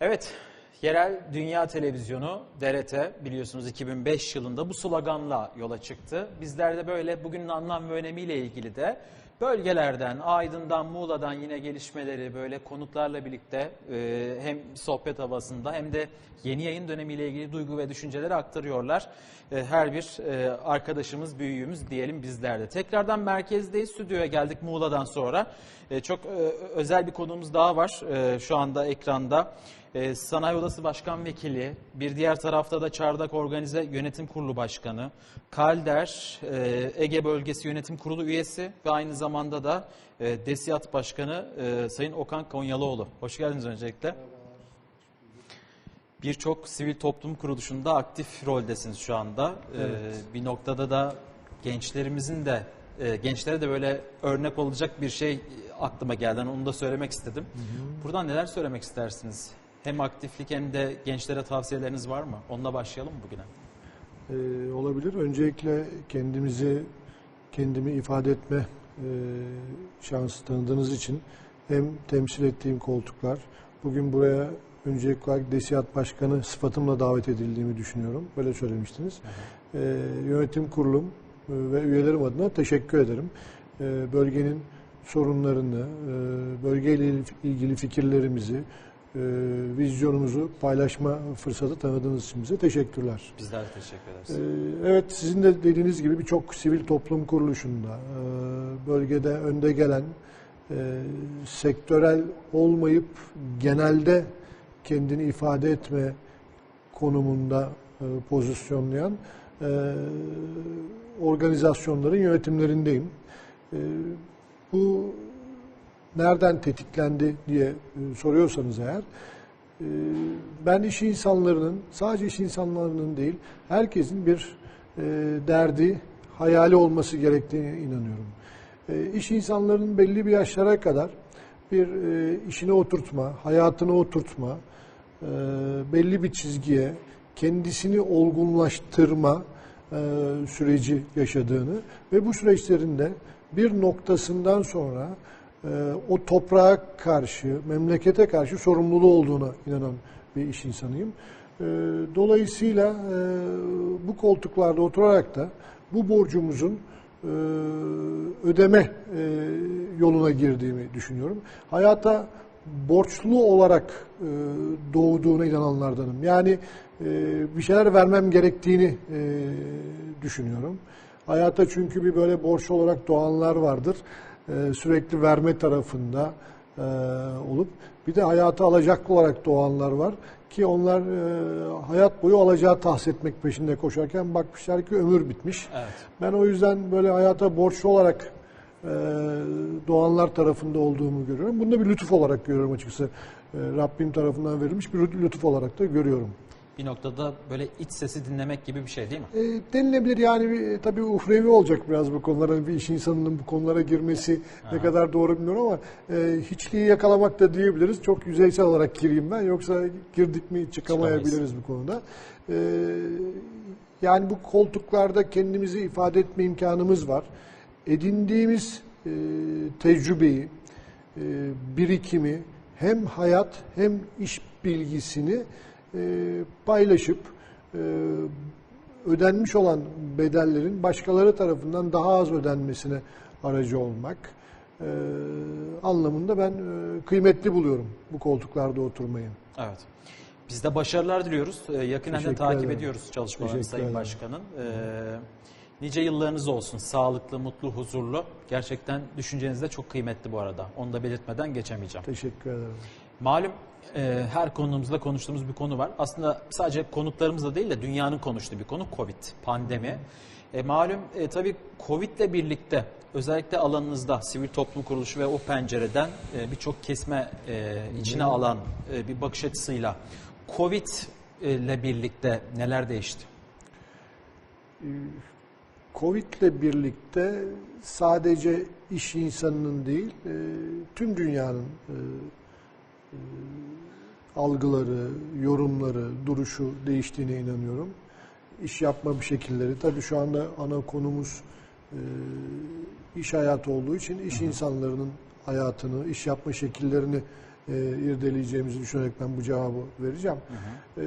Evet, yerel dünya televizyonu DRT biliyorsunuz 2005 yılında bu sloganla yola çıktı. Bizler de böyle bugünün anlam ve önemiyle ilgili de bölgelerden, Aydın'dan, Muğla'dan yine gelişmeleri böyle konuklarla birlikte e, hem sohbet havasında hem de yeni yayın dönemiyle ilgili duygu ve düşünceleri aktarıyorlar. E, her bir e, arkadaşımız, büyüğümüz diyelim bizler de. Tekrardan merkezdeyiz, stüdyoya geldik Muğla'dan sonra. E, çok e, özel bir konuğumuz daha var e, şu anda ekranda. E, Sanayi Odası Başkan Vekili, bir diğer tarafta da Çardak Organize Yönetim Kurulu Başkanı, Kalder e, Ege Bölgesi Yönetim Kurulu üyesi ve aynı zamanda da e, DESİAD Başkanı e, Sayın Okan Konyalıoğlu. Hoş geldiniz öncelikle. Birçok sivil toplum kuruluşunda aktif roldesiniz şu anda. E, bir noktada da gençlerimizin de e, gençlere de böyle örnek olacak bir şey aklıma geldi. Yani onu da söylemek istedim. Buradan neler söylemek istersiniz? Hem aktiflik hem de gençlere tavsiyeleriniz var mı? Onunla başlayalım mı bugüne? Ee, olabilir. Öncelikle kendimizi, kendimi ifade etme e, şansı tanıdığınız için hem temsil ettiğim koltuklar, bugün buraya öncelikli olarak DESİAD Başkanı sıfatımla davet edildiğimi düşünüyorum. Böyle söylemiştiniz. Ee, yönetim kurulum e, ve üyelerim adına teşekkür ederim. Ee, bölgenin sorunlarını, e, bölgeyle ilgili fikirlerimizi, vizyonumuzu paylaşma fırsatı tanıdığınız için bize teşekkürler. Bizler teşekkür ederiz. Ee, Evet sizin de dediğiniz gibi birçok sivil toplum kuruluşunda e, bölgede önde gelen e, sektörel olmayıp genelde kendini ifade etme konumunda e, pozisyonlayan organizasyonların yönetimlerindeyim. Bu nereden tetiklendi diye e, soruyorsanız eğer e, ben iş insanlarının sadece iş insanlarının değil herkesin bir e, derdi, hayali olması gerektiğine inanıyorum. İş insanlarının belli bir yaşlara kadar bir işine oturtma, hayatını oturtma, belli bir çizgiye kendisini olgunlaştırma süreci yaşadığını ve bu süreçlerinde bir noktasından sonra o toprağa karşı, memlekete karşı sorumluluğu olduğuna inanan bir iş insanıyım. E, Dolayısıyla e, bu koltuklarda oturarak da bu borcumuzun e, ödeme e, yoluna girdiğimi düşünüyorum. Hayata borçlu olarak doğduğuna inananlardanım. Yani bir şeyler vermem gerektiğini düşünüyorum. Hayata çünkü bir böyle borç olarak doğanlar vardır. E, sürekli verme tarafında e, olup bir de hayatı alacaklı olarak doğanlar var ki onlar e, hayat boyu alacağı tahsis etmek peşinde koşarken bakmışlar ki ömür bitmiş. Evet. Ben o yüzden böyle hayata borçlu olarak e, doğanlar tarafında olduğumu görüyorum. Bunu da bir lütuf olarak görüyorum açıkçası. E, Rabbim tarafından verilmiş bir lütuf olarak da görüyorum. Bir noktada böyle iç sesi dinlemek gibi bir şey değil mi? E, denilebilir yani bir, tabii uhrevi olacak biraz bu konulara. Bir iş insanının bu konulara girmesi ne kadar doğru bilmiyorum ama e, hiçliği yakalamak da diyebiliriz. Çok yüzeysel olarak gireyim ben. Yoksa girdik mi çıkamayabiliriz bu konuda. E, yani bu koltuklarda kendimizi ifade etme imkanımız var. Edindiğimiz e, tecrübeyi, e, birikimi hem hayat hem iş bilgisini e, paylaşıp e, ödenmiş olan bedellerin başkaları tarafından daha az ödenmesine aracı olmak e, anlamında ben e, kıymetli buluyorum bu koltuklarda oturmayı. Evet. Biz de başarılar diliyoruz. Yakinen de takip ederim. ediyoruz çalışmalarını Sayın ederim. Başkan'ın. Ee, nice yıllarınız olsun. Sağlıklı, mutlu, huzurlu. Gerçekten düşünceniz de çok kıymetli bu arada. Onu da belirtmeden geçemeyeceğim. Teşekkür ederim. Malum e, her konumuzda konuştuğumuz bir konu var. Aslında sadece konuklarımızla değil de dünyanın konuştuğu bir konu Covid, pandemi. E, malum e, tabii Covid ile birlikte özellikle alanınızda sivil toplum kuruluşu ve o pencereden e, birçok kesme e, içine alan e, bir bakış açısıyla Covid ile birlikte neler değişti? Covid ile birlikte sadece iş insanının değil, e, tüm dünyanın e, algıları, yorumları, duruşu değiştiğine inanıyorum. İş yapma bir şekilleri, tabii şu anda ana konumuz e, iş hayatı olduğu için iş insanlarının hayatını, iş yapma şekillerini e, irdeleyeceğimizi düşünerek ben bu cevabı vereceğim. E,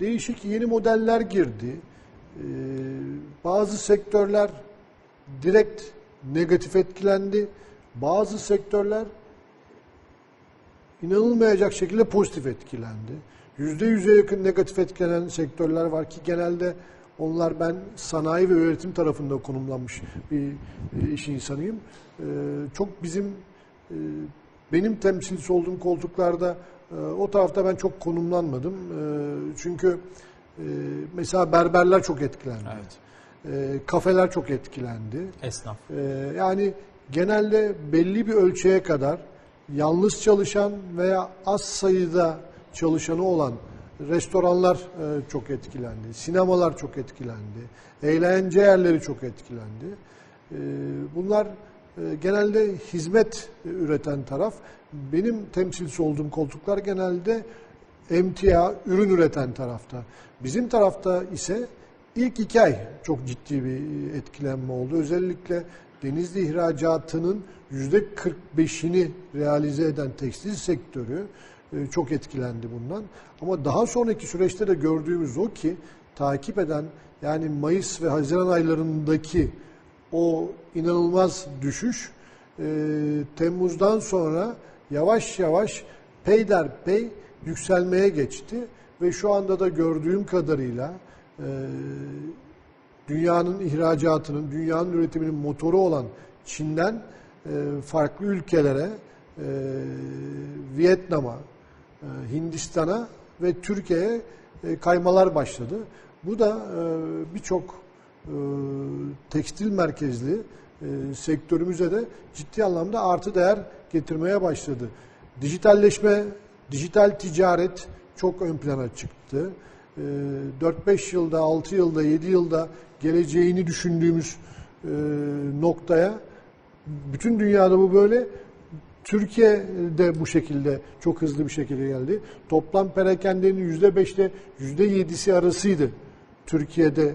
değişik yeni modeller girdi. E, bazı sektörler direkt negatif etkilendi. Bazı sektörler inanılmayacak şekilde pozitif etkilendi. Yüzde yüze yakın negatif etkilenen sektörler var ki genelde onlar ben sanayi ve üretim tarafında konumlanmış bir e, iş insanıyım. E, Çok bizim e, benim temsilcisi olduğum koltuklarda o tarafta ben çok konumlanmadım. Çünkü mesela berberler çok etkilendi. Evet. Kafeler çok etkilendi. Esnaf. Yani genelde belli bir ölçüye kadar yalnız çalışan veya az sayıda çalışanı olan restoranlar e, çok etkilendi. Sinemalar çok etkilendi. Eğlence yerleri çok etkilendi. Ee, bunlar e, genelde hizmet üreten taraf. Benim temsilcisi olduğum koltuklar genelde emtia, ürün üreten tarafta. Bizim tarafta ise ilk iki ay çok ciddi bir etkilenme oldu. Özellikle denizli ihracatının yüzde 45'ini realize eden tekstil sektörü e, çok etkilendi bundan. Ama daha sonraki süreçte de gördüğümüz o ki takip eden yani Mayıs ve Haziran aylarındaki o inanılmaz düşüş e, Temmuz'dan sonra yavaş yavaş peyderpey yükselmeye geçti ve şu anda da gördüğüm kadarıyla e, dünyanın ihracatının, dünyanın üretiminin motoru olan Çin'den e, farklı ülkelere, e, Vietnam'a, e, Hindistan'a ve Türkiye'ye e, kaymalar başladı. Bu da e, birçok e, tekstil merkezli e, sektörümüze de ciddi anlamda artı değer getirmeye başladı. Dijitalleşme, dijital ticaret çok ön plana çıktı. E, 4-5 yılda, 6 yılda, 7 yılda geleceğini düşündüğümüz e, noktaya bütün dünyada bu böyle. Türkiye'de bu şekilde çok hızlı bir şekilde geldi. Toplam perakendenin %5'te %7'si arasıydı Türkiye'de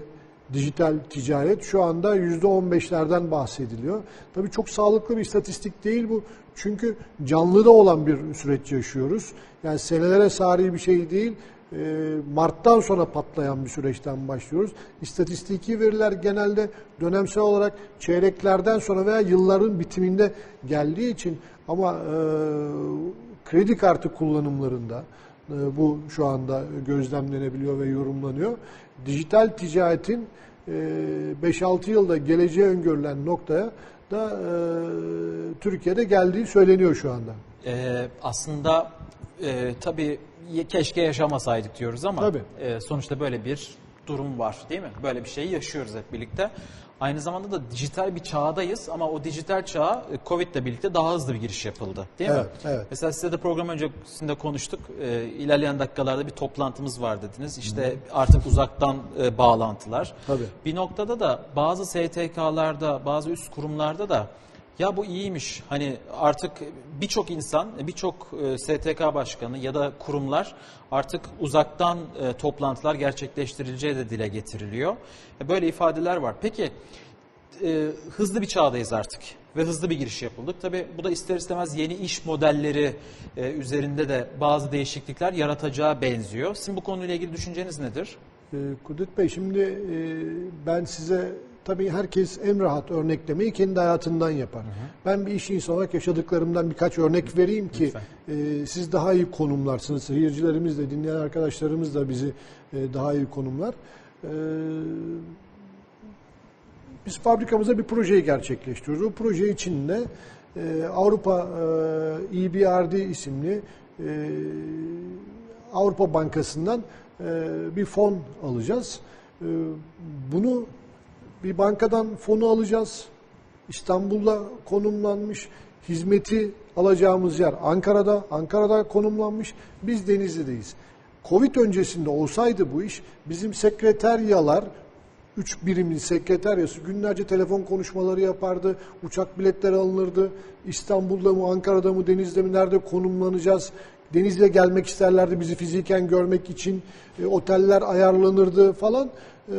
dijital ticaret. Şu anda %15'lerden bahsediliyor. Tabii çok sağlıklı bir istatistik değil bu. Çünkü canlıda olan bir süreç yaşıyoruz. Yani senelere sari bir şey değil. Ee, Mart'tan sonra patlayan bir süreçten başlıyoruz. İstatistiki veriler genelde dönemsel olarak çeyreklerden sonra veya yılların bitiminde geldiği için ama e, kredi kartı kullanımlarında e, bu şu anda gözlemlenebiliyor ve yorumlanıyor. Dijital ticaretin e, 5-6 yılda geleceği öngörülen noktaya da e, Türkiye'de geldiği söyleniyor şu anda. Ee, aslında e, tabii keşke yaşamasaydık diyoruz ama Tabii. e, sonuçta böyle bir durum var değil mi? Böyle bir şeyi yaşıyoruz hep birlikte. Aynı zamanda da dijital bir çağdayız ama o dijital çağa e, Covid ile birlikte daha hızlı bir giriş yapıldı değil mi? Evet, evet. Mesela size de program öncesinde konuştuk. E, ilerleyen dakikalarda bir toplantımız var dediniz. İşte artık uzaktan e, bağlantılar. Tabii. Bir noktada da bazı STK'larda, bazı üst kurumlarda da ya bu iyiymiş. Hani artık birçok insan, birçok e, STK başkanı ya da kurumlar artık uzaktan e, toplantılar gerçekleştirileceği de dile getiriliyor. E, Böyle ifadeler var. Peki hızlı bir çağdayız artık ve hızlı bir giriş yapıldık. Tabii bu da ister istemez yeni iş modelleri üzerinde de bazı değişiklikler yaratacağı benziyor. Sizin bu konuyla ilgili düşünceniz nedir? Kudret Bey şimdi ben size tabii herkes en rahat örneklemeyi kendi hayatından yapar. Ben bir iş insanı olarak yaşadıklarımdan birkaç örnek vereyim ki e, siz daha iyi konumlarsınız. Seyircilerimiz de dinleyen arkadaşlarımız da bizi e, daha iyi konumlar. E, biz fabrikamızda bir projeyi gerçekleştiriyoruz. O proje içinde e, Avrupa e, EBRD isimli e, Avrupa Bankası'ndan e, bir fon alacağız. E, bunu bir bankadan fonu alacağız. İstanbul'da konumlanmış. Hizmeti alacağımız yer Ankara'da. Ankara'da konumlanmış. Biz Denizli'deyiz. Covid öncesinde olsaydı bu iş bizim sekreteryalar üç birimin sekreteryası günlerce telefon konuşmaları yapardı. Uçak biletleri alınırdı. İstanbul'da mı, Ankara'da mı, Denizli'de mi, nerede konumlanacağız? Denizli'ye gelmek isterlerdi bizi fiziken görmek için. E, oteller ayarlanırdı falan. E,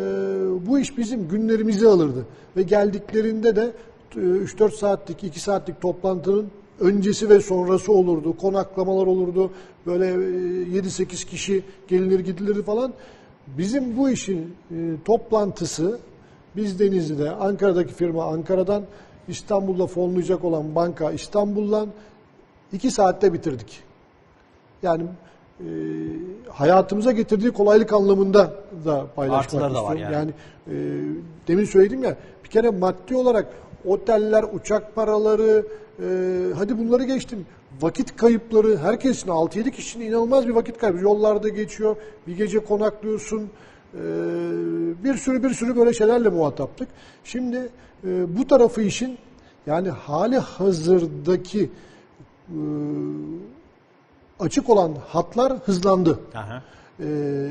bu iş bizim günlerimizi alırdı. Ve geldiklerinde de e, 3-4 saatlik, 2 saatlik toplantının öncesi ve sonrası olurdu. Konaklamalar olurdu. Böyle e, 7-8 kişi gelinir gidilirdi falan. Bizim bu işin e, toplantısı biz Denizli'de, Ankara'daki firma Ankara'dan, İstanbul'da fonlayacak olan banka İstanbul'dan iki saatte bitirdik. Yani e, hayatımıza getirdiği kolaylık anlamında da paylaşmak Artıları da var istiyorum. yani. e, demin söyledim ya bir kere maddi olarak oteller, uçak paraları, e, hadi bunları geçtim. Vakit kayıpları, herkesin 6-7 kişinin inanılmaz bir vakit kaybı. Yollarda geçiyor, bir gece konaklıyorsun. e, bir sürü bir sürü böyle şeylerle muhataptık. Şimdi e, bu tarafı işin yani hali hazırdaki e, açık olan hatlar hızlandı. Aha. E,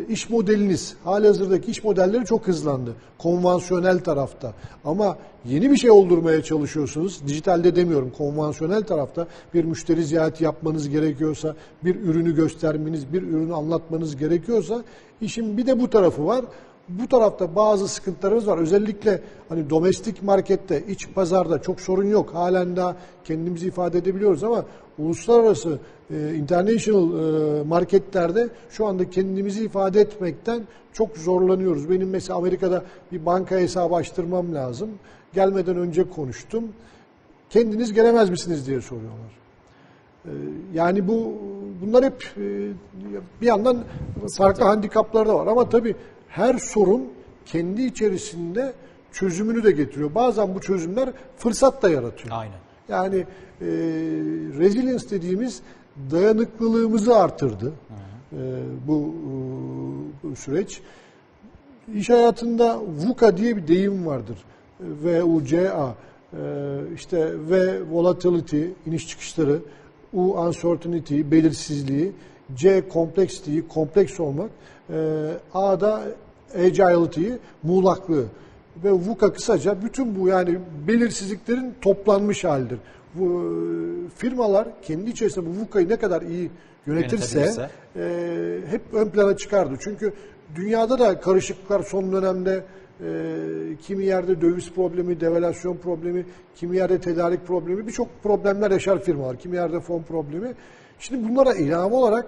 iş modeliniz, hali hazırdaki iş modelleri çok hızlandı. Konvansiyonel tarafta. Ama yeni bir şey oldurmaya çalışıyorsunuz. Dijitalde demiyorum, konvansiyonel tarafta bir müşteri ziyareti yapmanız gerekiyorsa, bir ürünü göstermeniz, bir ürünü anlatmanız gerekiyorsa işin bir de bu tarafı var. Bu tarafta bazı sıkıntılarımız var. Özellikle hani domestik markette, iç pazarda çok sorun yok. Halen daha kendimizi ifade edebiliyoruz ama uluslararası e, international e, marketlerde şu anda kendimizi ifade etmekten çok zorlanıyoruz. Benim mesela Amerika'da bir banka hesabı açtırmam lazım. Gelmeden önce konuştum. Kendiniz gelemez misiniz diye soruyorlar. E, Yani bu bunlar hep e, bir yandan farklı handikapları da var ama tabii her sorun kendi içerisinde çözümünü de getiriyor. Bazen bu çözümler fırsat da yaratıyor. Aynen. Yani e, resilience dediğimiz dayanıklılığımızı artırdı e, bu, e, bu süreç. İş hayatında VUCA diye bir deyim vardır. V-U-C-A. E, işte V volatility, iniş çıkışları, U uncertainty, belirsizliği, C complexity, kompleks olmak, e, A da agility, muğlaklığı ve VUCA kısaca bütün bu yani belirsizliklerin toplanmış halidir. Bu e, firmalar kendi içerisinde bu VUCA'yı ne kadar iyi yönetirse e, hep ön plana çıkardı. Çünkü dünyada da karışıklıklar son dönemde e, kimi yerde döviz problemi, devalüasyon problemi, kimi yerde tedarik problemi, birçok problemler yaşar firmalar. Kimi yerde fon problemi. Şimdi bunlara ilave olarak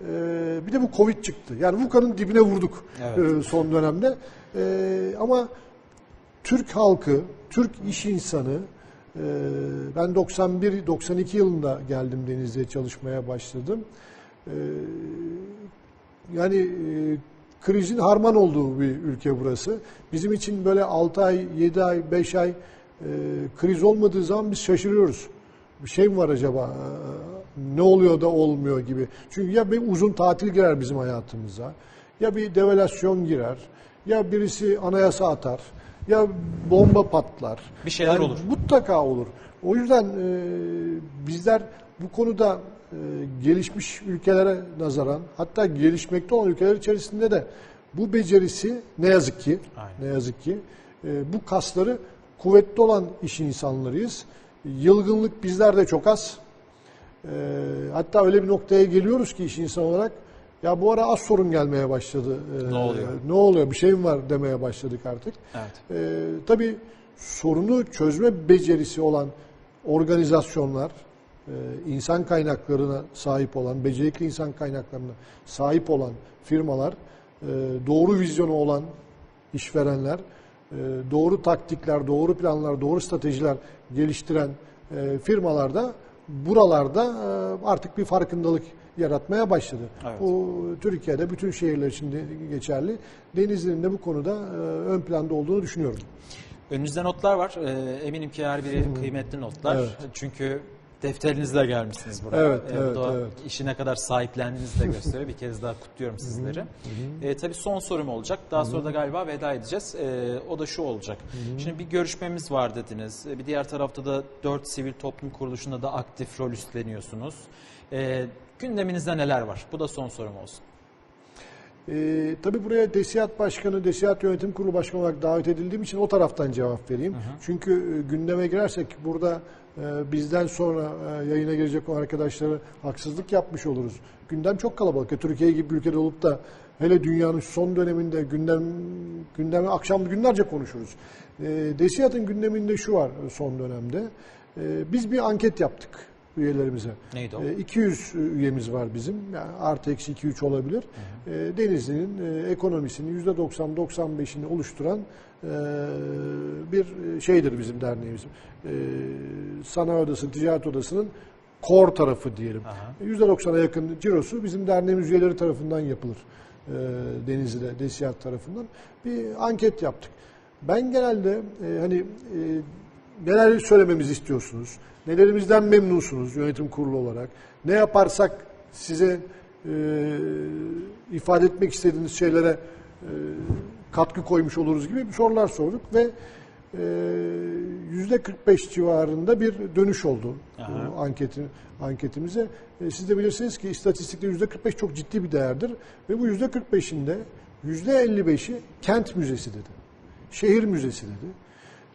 e, bir de bu Covid çıktı. Yani VUCA'nın dibine vurduk Evet. e, son dönemde. E, ama Türk halkı, Türk iş insanı, e, ben 91-92 yılında geldim Denizli'ye çalışmaya başladım. E, yani e, krizin harman olduğu bir ülke burası. Bizim için böyle 6 ay, 7 ay, 5 ay e, kriz olmadığı zaman biz şaşırıyoruz. Bir şey mi var acaba? Ne oluyor da olmuyor gibi. Çünkü ya bir uzun tatil girer bizim hayatımıza, ya bir devalüasyon girer, ya birisi anayasa atar, ya bomba patlar. Bir şeyler olur. Mutlaka olur. O yüzden e, bizler bu konuda e, gelişmiş ülkelere nazaran hatta gelişmekte olan ülkeler içerisinde de bu becerisi ne yazık ki Aynen. ne yazık ki e, bu kasları kuvvetli olan iş insanlarıyız. Yılgınlık bizlerde çok az. E, hatta öyle bir noktaya geliyoruz ki iş insanı olarak ya bu ara az sorun gelmeye başladı. E, Ne oluyor? Ne oluyor? Bir şey mi var demeye başladık artık. Evet. Ee, tabii sorunu çözme becerisi olan organizasyonlar, e, insan kaynaklarına sahip olan, becerikli insan kaynaklarına sahip olan firmalar, e, doğru vizyonu olan işverenler, e, doğru taktikler, doğru planlar, doğru stratejiler geliştiren e, firmalar da buralarda e, artık bir farkındalık yaratmaya başladı. Evet. Bu Türkiye'de bütün şehirler için geçerli. Denizli'nin de bu konuda e, ön planda olduğunu düşünüyorum. Önünüzde notlar var. Ee, eminim ki her biri kıymetli notlar. Evet. Çünkü defterinizle gelmişsiniz buraya. Evet, Ee, evet, evet. işi ne kadar sahiplendiğinizi de gösteriyor. Bir kez daha kutluyorum sizleri. Ee, tabii son sorum olacak. Daha sonra da galiba veda edeceğiz. Ee, o da şu olacak. Şimdi bir görüşmemiz var dediniz. Ee, Bir diğer tarafta da dört sivil toplum kuruluşunda da aktif rol üstleniyorsunuz. Ee, gündeminizde neler var? Bu da son sorum olsun. Ee, tabii buraya DESİAD Başkanı, DESİAD Yönetim Kurulu Başkanı olarak davet edildiğim için o taraftan cevap vereyim. Çünkü e, gündeme girersek burada e, bizden sonra e, yayına girecek o arkadaşlara haksızlık yapmış oluruz. Gündem çok kalabalık. E, Türkiye gibi bir ülkede olup da hele dünyanın son döneminde gündem gündemi akşam günlerce konuşuruz. E, DESİAD'ın gündeminde şu var son dönemde. Biz bir anket yaptık. Üyelerimize. Neydi o? E, 200 üyemiz var bizim. Yani artı eksi 2-3 olabilir. E, Denizli'nin e, ekonomisinin %90-95'ini oluşturan e, bir şeydir bizim derneğimiz. E, Sanayi Odası, Ticaret Odası'nın core tarafı diyelim. Aha. %90'a yakın cirosu bizim derneğimiz üyeleri tarafından yapılır. E, Denizli'de, DESİAD tarafından. Bir anket yaptık. Ben genelde e, hani e, neler söylememizi istiyorsunuz? Nelerimizden memnunsunuz yönetim kurulu olarak? Ne yaparsak size e, ifade etmek istediğiniz şeylere e, katkı koymuş oluruz gibi bir sorular sorduk ve e, yüzde 45 civarında bir dönüş oldu Aha. anketi, anketimize. E, siz de bilirsiniz ki istatistikte yüzde 45 çok ciddi bir değerdir ve bu yüzde 45'inde yüzde 55'i kent müzesi dedi. Şehir müzesi dedi.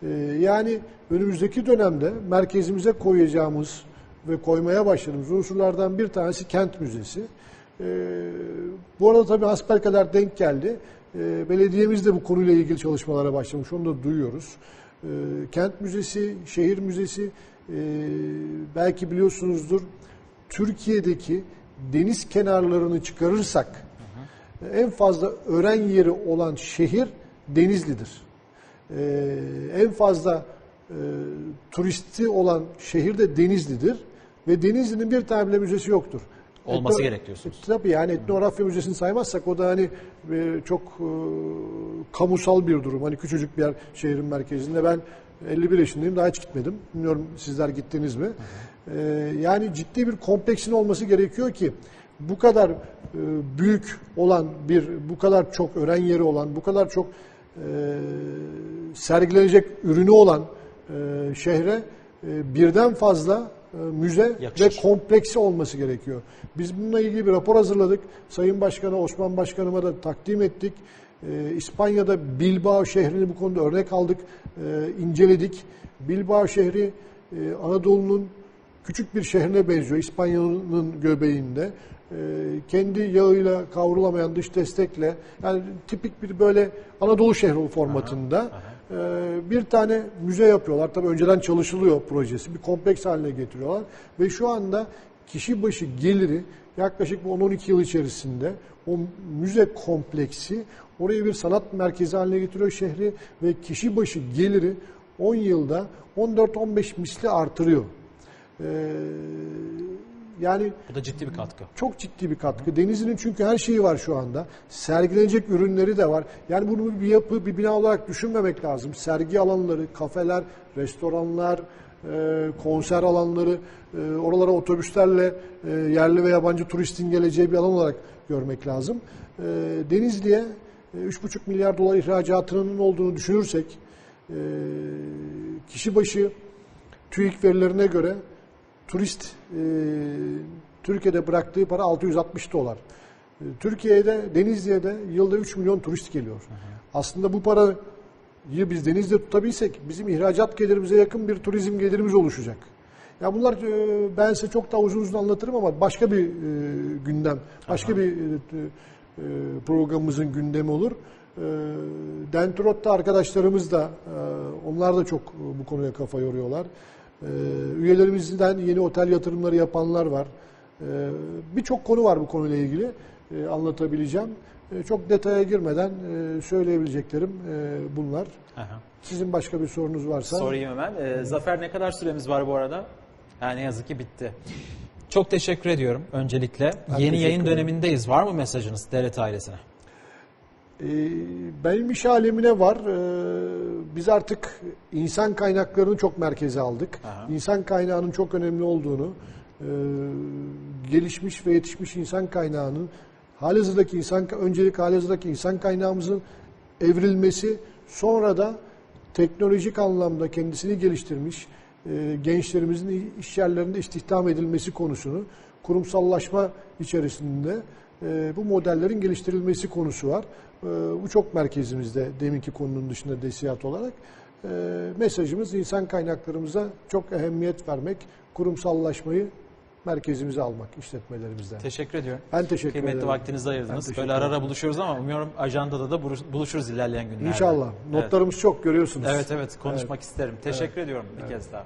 E, yani önümüzdeki dönemde merkezimize koyacağımız ve koymaya başladığımız unsurlardan bir tanesi kent müzesi. E, bu arada tabii hasbelkader denk geldi. E, belediyemiz de bu konuyla ilgili çalışmalara başlamış. Onu da duyuyoruz. Kent müzesi, şehir müzesi belki biliyorsunuzdur Türkiye'deki deniz kenarlarını çıkarırsak en fazla öğren yeri olan şehir Denizli'dir. E, en fazla e, turisti olan şehir de Denizli'dir. Ve Denizli'nin bir tane bile müzesi yoktur. Olması Etno- gerek diyorsunuz. E, Tabii yani etnografya müzesini saymazsak o da hani e, çok e, kamusal bir durum. Hani küçücük bir yer şehrin merkezinde. Ben 51 yaşındayım daha hiç gitmedim. Bilmiyorum sizler gittiniz mi? E, yani ciddi bir kompleksin olması gerekiyor ki bu kadar e, büyük olan bir, bu kadar çok öğren yeri olan, bu kadar çok e, sergilenecek ürünü olan e, şehre e, birden fazla e, müze Yakışır. ve kompleksi olması gerekiyor. Biz bununla ilgili bir rapor hazırladık. Sayın Başkan'a, Osman Başkanıma da takdim ettik. Ee, İspanya'da Bilbao şehrini bu konuda örnek aldık, e, inceledik. Bilbao şehri e, Anadolu'nun küçük bir şehrine benziyor. İspanya'nın göbeğinde. E, kendi yağıyla kavrulamayan dış destekle yani tipik bir böyle Anadolu şehri formatında e, bir tane müze yapıyorlar. Tabii önceden çalışılıyor projesi. Bir kompleks haline getiriyorlar ve şu anda kişi başı geliri yaklaşık bu 10-12 yıl içerisinde o müze kompleksi oraya bir sanat merkezi haline getiriyor şehri ve kişi başı geliri 10 yılda 14-15 misli artırıyor. Ee, yani Bu da ciddi bir katkı. çok ciddi bir katkı. Denizli'nin çünkü her şeyi var şu anda. Sergilenecek ürünleri de var. Yani bunu bir yapı, bir bina olarak düşünmemek lazım. Sergi alanları, kafeler, restoranlar, e, konser alanları, e, oralara otobüslerle e, yerli ve yabancı turistin geleceği bir alan olarak görmek lazım. Denizli'ye e, 3,5 milyar dolar ihracatının olduğunu düşünürsek, kişi başı TÜİK verilerine göre turist e, Türkiye'de bıraktığı para 660 dolar. E, Türkiye'de Denizli'ye de yılda 3 milyon turist geliyor. Aslında bu parayı biz denizde tutabilsek bizim ihracat gelirimize yakın bir turizm gelirimiz oluşacak. Ya bunlar e, ben size çok daha uzun uzun anlatırım ama başka bir e, gündem, başka bir e, e, programımızın gündemi olur. E, Dentrot'ta arkadaşlarımız da e, onlar da çok bu konuya kafa yoruyorlar. E, üyelerimizden yeni otel yatırımları yapanlar var. E, Birçok konu var bu konuyla ilgili e, anlatabileceğim. E, Çok detaya girmeden e, söyleyebileceklerim e, bunlar. Aha. Sizin başka bir sorunuz varsa. Sorayım hemen. Ee, Zafer ne kadar süremiz var bu arada? Ha, ne yazık ki bitti. Çok teşekkür ediyorum öncelikle. Yeni teşekkür yayın ederim. dönemindeyiz. Var mı mesajınız devlet ailesine? Ee, benim iş alemine var. Ee, biz artık insan kaynaklarını çok merkeze aldık. Aha. İnsan kaynağının çok önemli olduğunu, e, gelişmiş ve yetişmiş insan kaynağının halihazırdaki insan öncelik halihazırdaki insan kaynağımızın evrilmesi, sonra da teknolojik anlamda kendisini geliştirmiş e, gençlerimizin iş yerlerinde istihdam edilmesi konusunu kurumsallaşma içerisinde e, bu modellerin geliştirilmesi konusu var. E, bu çok merkezimizde deminki konunun dışında desiyat olarak. E, mesajımız insan kaynaklarımıza çok ehemmiyet vermek, kurumsallaşmayı merkezimize almak işletmelerimizden. Teşekkür ediyorum. Ben teşekkür Kıymetli ederim. vaktinizi Ben ayırdınız. Böyle ara ara buluşuyoruz ama umuyorum ajandada da buluş- buluşuruz ilerleyen günlerde. İnşallah. Evet. Notlarımız çok görüyorsunuz. Evet evet konuşmak isterim. Teşekkür ediyorum bir kez daha.